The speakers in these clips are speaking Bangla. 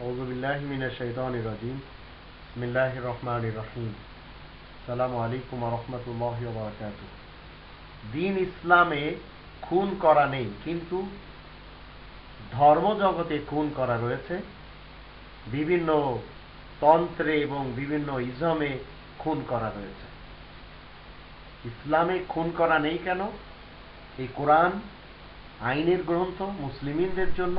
أعوذ بالله من الشيطان الرجيم بسم الله الرحمن الرحيم السلام عليكم ورحمة الله وبركاته দিন ইসলামে খুন করা নেই কিন্তু ধর্মজগতে খুন করা রয়েছে বিভিন্ন তন্ত্রে এবং বিভিন্ন ইজমে খুন করা রয়েছে ইসলামে খুন করা নেই কেন এই কোরআন আইনের গ্রন্থ মুসলিমিনদের জন্য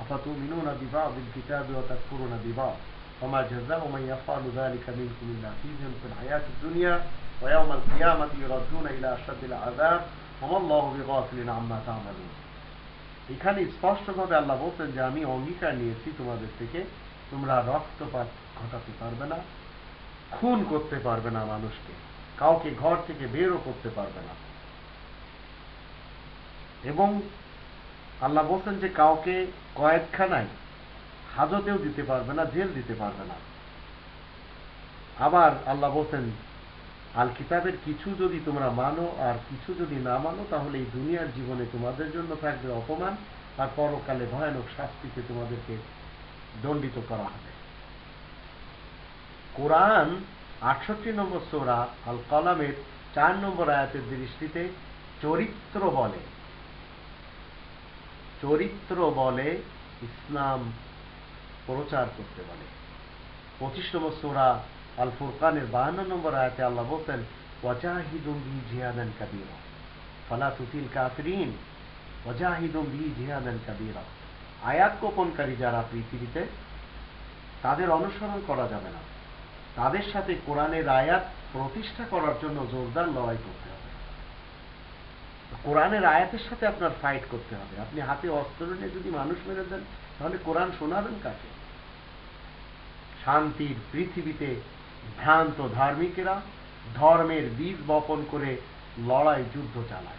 أفتؤمنون ببعض الكتاب وتكفرون ببعض وما جزاء من يفعل ذلك منكم إلا خزي في الحياة الدنيا ويوم القيامة يردون إلى أشد العذاب وما الله بغافل عما تعملون এখানে স্পষ্টভাবে আল্লাহ বলছেন যে আমি অঙ্গীকার নিয়েছি তোমাদের থেকে তোমরা রক্তপাত ঘটাতে পারবে না খুন করতে পারবে না মানুষকে কাউকে ঘর থেকে বেরও করতে পারবে না এবং আল্লাহ বলছেন যে কাউকে কয়েকখানায় হাজতেও দিতে পারবে না, জেল দিতে পারবে না। আবার আল্লাহ বলছেন, আল কিতাবের কিছু যদি তোমরা মানো আর কিছু যদি না মানো, তাহলে এই দুনিয়ার জীবনে তোমাদের জন্য থাকবে অপমান আর পরকালে ভয়ানক শাস্তিতে তোমাদেরকে দণ্ডিত করা হবে। কোরআন আটষট্টি নম্বর সোরা আল কলামের চার নম্বর আয়াতের দৃষ্টিতে চরিত্র বলে। চরিত্র বলে ইসলাম প্রচার করতে বলে। পঁচিশ নম্বর সোরা আল ফুরকানের বাহান্ন নম্বর আয়াতে আল্লাহ বলছেন ওয়াজাহিদুম বি জিহাদান কাবীরা, ফালা তুতিল কাফিরিন ওয়াজাহিদুম বি জিহাদান কাবীরা। আয়াত গোপনকারী যারা পৃথিবীতে, তাদের অনুসরণ করা যাবে না। তাদের সাথে কোরআনের আয়াত প্রতিষ্ঠা করার জন্য জোরদার লড়াই করতে হবে। কোরআনের আয়াতের সাথে আপনার ফাইট করতে হবে। আপনি হাতে অস্ত্র নিয়ে যদি মানুষ মেরে দেন, তাহলে কোরআন শোনাবেন কাকে? শান্তির পৃথিবীতে ভ্রান্ত ধার্মিকেরা ধর্মের বীজ বপন করে লড়াই যুদ্ধ চালায়।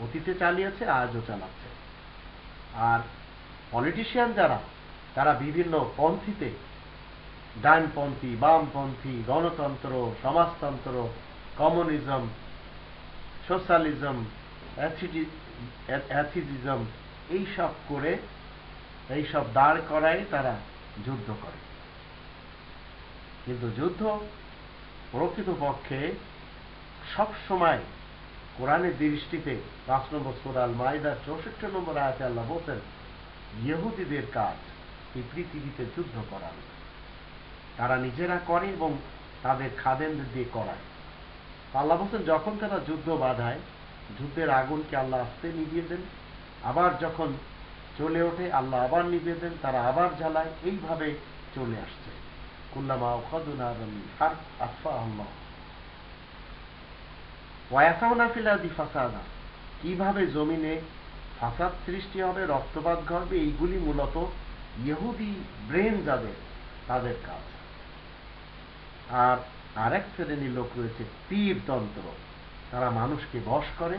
অতীতে চালিয়েছে, আজও চালাচ্ছে। আর পলিটিশিয়ান যারা, তারা বিভিন্ন পন্থীতে, ডানপন্থী, বামপন্থী, গণতন্ত্র, সমাজতন্ত্র কমিউনিজম সোশ্যালিজম অ্যাথিজিজম এইসব করে এইসব দাঁড় করায় তারা যুদ্ধ করে। কিন্তু যুদ্ধ প্রকৃতপক্ষে সব সময় কোরআনের দৃষ্টিতে পাঁচ নম্বর সোরাল মাইদার চৌষট্টি নম্বর আয়াতে আল্লাহ বলছেন, ইহুদিদের কাজ এই পৃথিবীতে যুদ্ধ করানো তারা নিজেরা করে এবং তাদের খাদেনদের দিয়ে করায়। আল্লাহ বলছেন, যখন তারা যুদ্ধ বাধায় যুদ্ধের আগুনকে আল্লাহ আস্তে নিভিয়ে দেন। আবার যখন চলে ওঠে, আল্লাহ আবার নিভিয়ে দেন, তারা আবার জ্বালায়। এইভাবে চলে আসছে। কুল্লামা ওখাদুনা হার আফা আল্লাহ ওয়াসাউনা ফিলাদি ফাসাদা। কীভাবে জমিনে ফাসাদ সৃষ্টি হবে, রক্তপাত ঘটবে, এইগুলি মূলত ইহুদি ব্রেন যাদের, তাদের কাজ। আর আরেক শ্রেণির লোক রয়েছে তীরতন্ত্র তারা মানুষকে বশ করে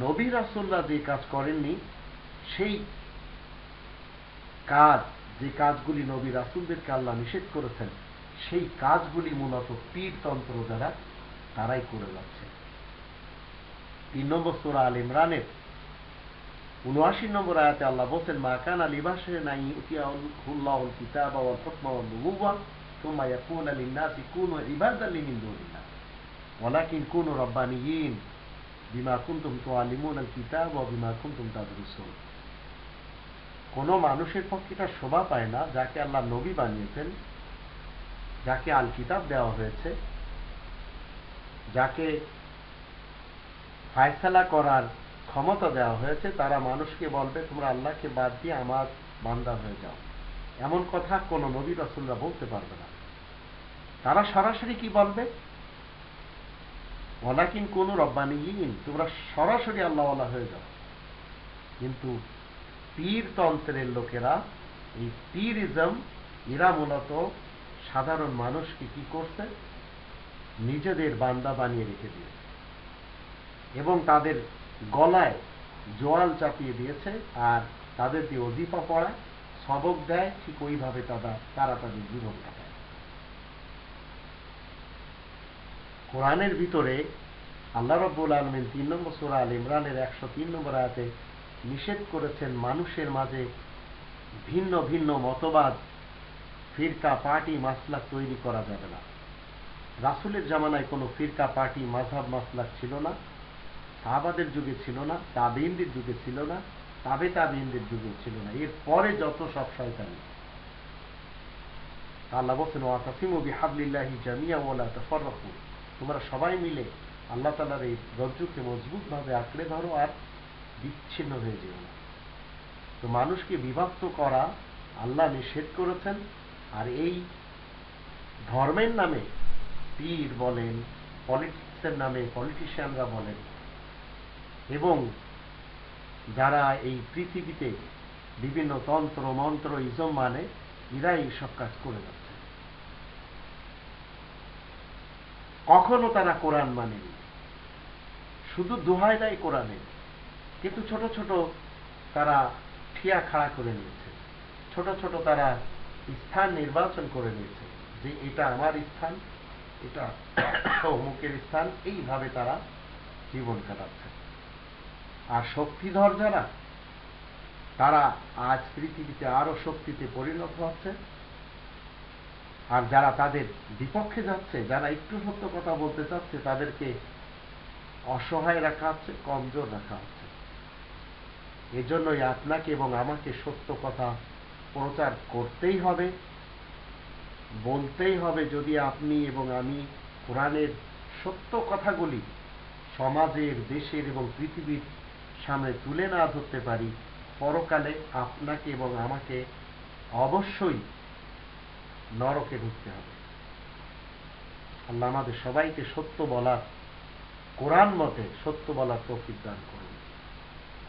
নবী রাসুল্লাহ যে কাজ করেননি সেই কাজ যে কাজগুলি নবী রাসুলদেরকে আল্লাহ নিষেধ করেছেন সেই কাজগুলি মূলত পীরতন্ত্র যারা তারাই করে যাচ্ছে তিন নম্বর সোরা আল ইমরানের উনআশি নম্বর আয়াতে আল্লাহ বলছেন মা কান আলিবাসে নাই উতিয়াউল কিতাব ওয়াল হুকমা ওয়ান নুবুওয়া ثم يكون للناس كونوا عبادا من دون الله ولكن كونوا ربانيين بما كنتم تعلمون الكتاب وبما كنتم تدرسون কোন মানুষের পক্ষে এটা শোভা পায় না যাকে আল্লাহ নবী বানিয়েছেন যাকে আল কিতাব দেওয়া হয়েছে যাকে ফায়সালা করার ক্ষমতা দেওয়া হয়েছে তারা মানুষকে বলবে তোমরা আল্লাহকে বাদ দিয়ে আমার বান্দা হয়ে যাও এমন কথা কোন নবী রসুলরা বলতে পারবে না তারা সরাসরি কি বলবে ওলাকিন কোন রব্বানিহীন তোমরা সরাসরি আল্লাহওয়ালা হয়ে যাও। কিন্তু পীরতন্ত্রের লোকেরা, এই পীরিজম এরা মূলত সাধারণ মানুষকে কি করছে? নিজেদের বান্দা বানিয়ে রেখে দিয়েছে। এবং তাদের গলায় জোয়াল চাপিয়ে দিয়েছে আর তাদের দিয়ে অজিফা পড়ায়, সবক দেয়, ঠিক ওইভাবে তারা তারা তাদের জীবন কাটায়। কোরআনের ভিতরে আল্লাহ রব্বুল আলমিন তিন নম্বর সুরা আল ইমরানের একশো তিন নম্বর আয়াতে নিষেধ করেছেন মানুষের মাঝে ভিন্ন ভিন্ন মতবাদ, ফিরকা পার্টি, মাসলাক তৈরি করা যাবে না। রাসুলের জামানায় কোনো ফিরকা পার্টি মাঝহাব মাসলাক ছিল না, সাহাবাদের যুগে ছিল না তাবিনদের যুগে ছিল না, তাবে তাবিনদের যুগে ছিল না। এর পরে যত সব শয়তানি। আল্লাহ বলছেন ওয়াতাসিমু বিহাবলিল্লাহি জামিয়া ওয়ালা তাফাররাকু। তোমরা সবাই মিলে আল্লাহ তালার এই রজ্জুকে মজবুত ভাবে আঁকড়ে ধরো আর বিচ্ছিন্ন হয়ে যেও না। তো মানুষকে বিভক্ত করা আল্লাহ নিষেধ করেছেন আর এই ধর্মের নামে পীর বলেন, পলিটিক্সের নামে পলিটিশিয়ানরা বলেন এবং যারা এই পৃথিবীতে বিভিন্ন তন্ত্র, মন্ত্র, ইজম মানে এরা এইসব কাজ করে যাচ্ছে। কখনো তারা কোরআন মানেনি। শুধু দোহাই দেয় কোরআনে, কিন্তু ছোট ছোট তারা ঠিয়া খাড়া করে নিয়েছে। ছোট ছোট তারা স্থান নির্বাচন করে নিয়েছে যে এটা আমার স্থান, এটা অমুকের স্থান, এইভাবে তারা জীবন কাটাচ্ছে। আর শক্তিধর যারা, তারা আজ পৃথিবীতে আরও শক্তিতে পরিণত হচ্ছে। আর যারা তাদের বিপক্ষে যাচ্ছে, যারা একটু সত্য কথা বলতে চাচ্ছে, তাদেরকে অসহায় রাখা হচ্ছে, কমজোর রাখা হচ্ছে। এজন্যই আপনাকে এবং আমাকে সত্য কথা প্রচার করতেই হবে, বলতেই হবে যদি আপনি এবং আমি কোরআনের সত্য কথাগুলি সমাজের, দেশের এবং পৃথিবীর সামনে তুলে না ধরতে পারি, পরকালে আপনাকে এবং আমাকে অবশ্যই নরকে ঢুকতে হবে। আল্লাহ আমাদের সবাইকে সত্য বলার, কোরআন মতে সত্য বলার তৌফিক দান করুন।